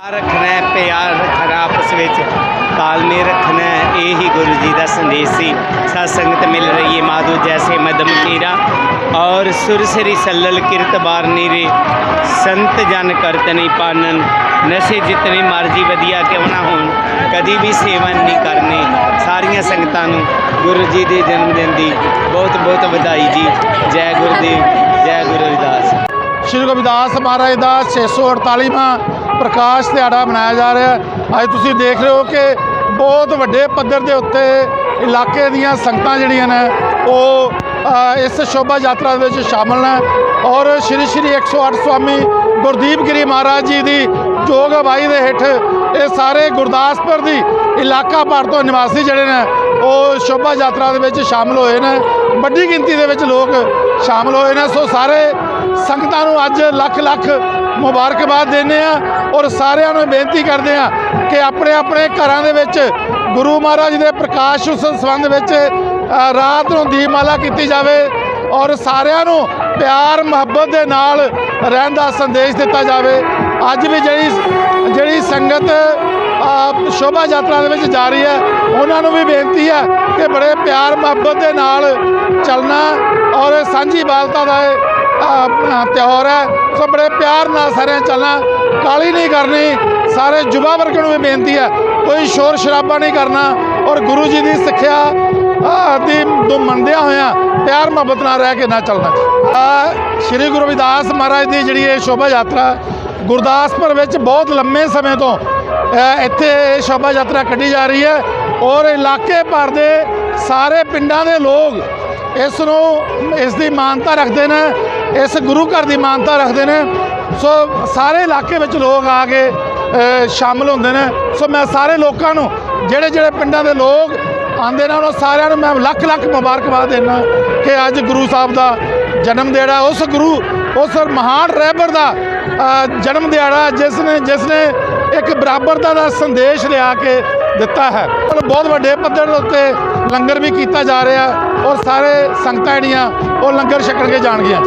ਰੱਖਣਾ ਪਿਆਰ ਰੱਖਣਾ ਆਪਸ ਵਿੱਚ। ਤਾਲਮੇਲ ਰੱਖਣਾ ਹੈ, ਇਹ ਹੀ ਗੁਰੂ ਜੀ ਦਾ ਸੰਦੇਸ਼ ਸੀ। ਸਤ ਸੰਗਤ ਮਿਲ ਰਹੀ ਹੈ ਮਾਧੂ ਜੈਸੇ ਮਦਮ ਕੀਰਾ ਔਰ ਸੁਰ ਸਰੀ ਸੱਲਲ ਕਿਰਤ ਬਾਰਨੀ ਰੇ ਸੰਤ ਜਨ ਕਰਤ ਨਹੀਂ ਪਾਨਨ, ਨਸ਼ੇ ਜਿਤਨੇ ਮਰਜ਼ੀ ਵਧੀਆ ਕਿਉਂ ਨਾ ਹੋਣ। ਕਦੀ ਵੀ ਸੇਵਨ ਨਹੀਂ ਕਰਨੇ। ਸਾਰੀਆਂ ਸੰਗਤਾਂ ਨੂੰ ਗੁਰੂ ਜੀ ਦੇ ਜਨਮ ਦਿਨ ਦੀ ਬਹੁਤ ਬਹੁਤ ਵਧਾਈ ਜੀ। ਜੈ ਗੁਰਦੇਵ, ਜੈ ਗੁਰੂ ਰਵਿਦਾਸ ਸ਼੍ਰੀ ਰਵਿਦਾਸ ਮਹਾਰਾਜ ਦਾ 648ਵਾਂ ਪ੍ਰਕਾਸ਼ ਦਿਹਾੜਾ ਮਨਾਇਆ ਜਾ ਰਿਹਾ ਹੈ। ਅੱਜ ਤੁਸੀਂ ਦੇਖ ਰਹੇ ਹੋ ਕਿ ਬਹੁਤ ਵੱਡੇ ਪੱਧਰ ਦੇ ਉੱਤੇ ਇਲਾਕੇ ਦੀਆਂ ਸੰਗਤਾਂ ਜਿਹੜੀਆਂ ਨੇ, ਉਹ ਇਸ ਸ਼ੋਭਾ ਯਾਤਰਾ ਦੇ ਵਿੱਚ ਸ਼ਾਮਲ ਨੇ ਔਰ ਸ਼੍ਰੀ ਸ਼੍ਰੀ 108 ਸਵਾਮੀ ਗੁਰਦੀਪ ਗਿਰੀ ਮਹਾਰਾਜ ਜੀ ਦੀ ਜੋਗ ਅਗਵਾਈ ਦੇ ਹੇਠ ਇਹ ਸਾਰੇ ਗੁਰਦਾਸਪੁਰ ਦੀ ਇਲਾਕਾ ਭਰ ਤੋਂ ਨਿਵਾਸੀ ਜਿਹੜੇ ਨੇ, ਉਹ ਸ਼ੋਭਾ ਯਾਤਰਾ ਦੇ ਵਿੱਚ ਸ਼ਾਮਲ ਹੋਏ ਨੇ। ਵੱਡੀ ਗਿਣਤੀ ਦੇ ਵਿੱਚ ਲੋਕ ਸ਼ਾਮਲ ਹੋਏ ਨੇ। ਸੋ ਸਾਰੇ ਸੰਗਤਾਂ ਨੂੰ ਅੱਜ ਲੱਖ ਲੱਖ ਮੁਬਾਰਕਬਾਦ ਦਿੰਦੇ ਆ ਔਰ ਸਾਰਿਆਂ ਨੂੰ ਬੇਨਤੀ ਕਰਦੇ ਆ ਕਿ ਆਪਣੇ ਆਪਣੇ ਘਰਾਂ ਦੇ ਵਿੱਚ ਗੁਰੂ ਮਹਾਰਾਜ ਦੇ ਪ੍ਰਕਾਸ਼ ਉਤਸਵ ਸੰਬੰਧ ਵਿੱਚ ਰਾਤ ਨੂੰ ਦੀਪਮਾਲਾ ਕੀਤੀ ਜਾਵੇ ਔਰ ਸਾਰਿਆਂ ਨੂੰ ਪਿਆਰ, ਮੁਹੱਬਤ ਦੇ ਨਾਲ ਰਹਿਣ ਦਾ ਸੰਦੇਸ਼ ਦਿੱਤਾ ਜਾਵੇ। ਅੱਜ ਵੀ ਜਿਹੜੀ ਜਿਹੜੀ ਸੰਗਤ ਸ਼ੋਭਾ ਯਾਤਰਾ ਦੇ ਵਿੱਚ ਜਾ ਰਹੀ ਹੈ, ਉਹਨਾਂ ਨੂੰ ਵੀ ਬੇਨਤੀ ਹੈ ਕਿ ਬੜੇ ਪਿਆਰ, ਮੁਹੱਬਤ ਦੇ ਨਾਲ ਚੱਲਣਾ ਔਰ ਸਾਂਝੀ ਬਾਲਤਾ ਦਾ ਇਹ ਤਿਉਹਾਰ ਹੈ। ਸੋ ਬੜੇ ਪਿਆਰ ਨਾਲ ਸਾਰਿਆਂ ਚੱਲਣਾ। ਕਾਲੀ ਨਹੀਂ ਕਰਨੀ, ਸਾਰੇ ਯੁਵਾ ਵਰਗ ਨੂੰ ਵੀ ਬੇਨਤੀ ਹੈ ਕੋਈ ਸ਼ੋਰ ਸ਼ਰਾਬਾ ਨਹੀਂ ਕਰਨਾ ਔਰ ਗੁਰੂ ਜੀ ਦੀ ਸਿੱਖਿਆ ਦੀ ਤੋਂ ਮੰਨਦਿਆਂ ਹੋਇਆਂ ਪਿਆਰ ਮੁਹੱਬਤ ਨਾਲ ਰਹਿ ਕੇ ਨਾ ਚੱਲਣਾ ਸ਼੍ਰੀ ਗੁਰੂ ਰਵਿਦਾਸ ਮਹਾਰਾਜ ਦੀ ਜਿਹੜੀ ਇਹ ਸ਼ੋਭਾ ਯਾਤਰਾ, ਗੁਰਦਾਸਪੁਰ ਵਿੱਚ ਬਹੁਤ ਲੰਮੇ ਸਮੇਂ ਤੋਂ ਇੱਥੇ ਇਹ ਸ਼ੋਭਾ ਯਾਤਰਾ ਕੱਢੀ ਜਾ ਰਹੀ ਹੈ ਔਰ ਇਲਾਕੇ ਭਰ ਦੇ ਸਾਰੇ ਪਿੰਡਾਂ ਦੇ ਲੋਕ ਇਸ ਨੂੰ, ਇਸ ਦੀ ਮਾਨਤਾ ਰੱਖਦੇ ਨੇ, ਇਸ ਗੁਰੂ ਘਰ ਦੀ ਮਾਨਤਾ ਰੱਖਦੇ ਨੇ। ਸੋ ਸਾਰੇ ਇਲਾਕੇ ਵਿੱਚ ਲੋਕ ਆ ਕੇ ਸ਼ਾਮਲ ਹੁੰਦੇ ਨੇ। ਸੋ ਮੈਂ ਸਾਰੇ ਲੋਕਾਂ ਨੂੰ, ਜਿਹੜੇ ਜਿਹੜੇ ਪਿੰਡਾਂ ਦੇ ਲੋਕ ਆਉਂਦੇ ਨੇ, ਉਹਨਾਂ ਸਾਰਿਆਂ ਨੂੰ ਮੈਂ ਲੱਖ ਲੱਖ ਮੁਬਾਰਕਬਾਦ ਦਿੰਦਾ ਕਿ ਅੱਜ ਗੁਰੂ ਸਾਹਿਬ ਦਾ ਜਨਮ ਦਿਹਾੜਾ, ਉਸ ਗੁਰੂ, ਉਸ ਮਹਾਨ ਰਹਿਬਰ ਦਾ ਜਨਮ ਦਿਹਾੜਾ ਜਿਸ ਨੇ ਜਿਸ ਨੇ ਇੱਕ ਬਰਾਬਰਤਾ ਦਾ ਸੰਦੇਸ਼ ਲਿਆ ਕੇ ਦਿੱਤਾ ਹੈ। ਔਰ ਬਹੁਤ ਵੱਡੇ ਪੱਧਰ ਦੇ ਉੱਤੇ ਲੰਗਰ ਵੀ ਕੀਤਾ ਜਾ ਰਿਹਾ ਔਰ ਸਾਰੇ ਸੰਗਤਾਂ ਜਿਹੜੀਆਂ, ਉਹ ਲੰਗਰ ਛਕਣ ਕੇ ਜਾਣਗੀਆਂ।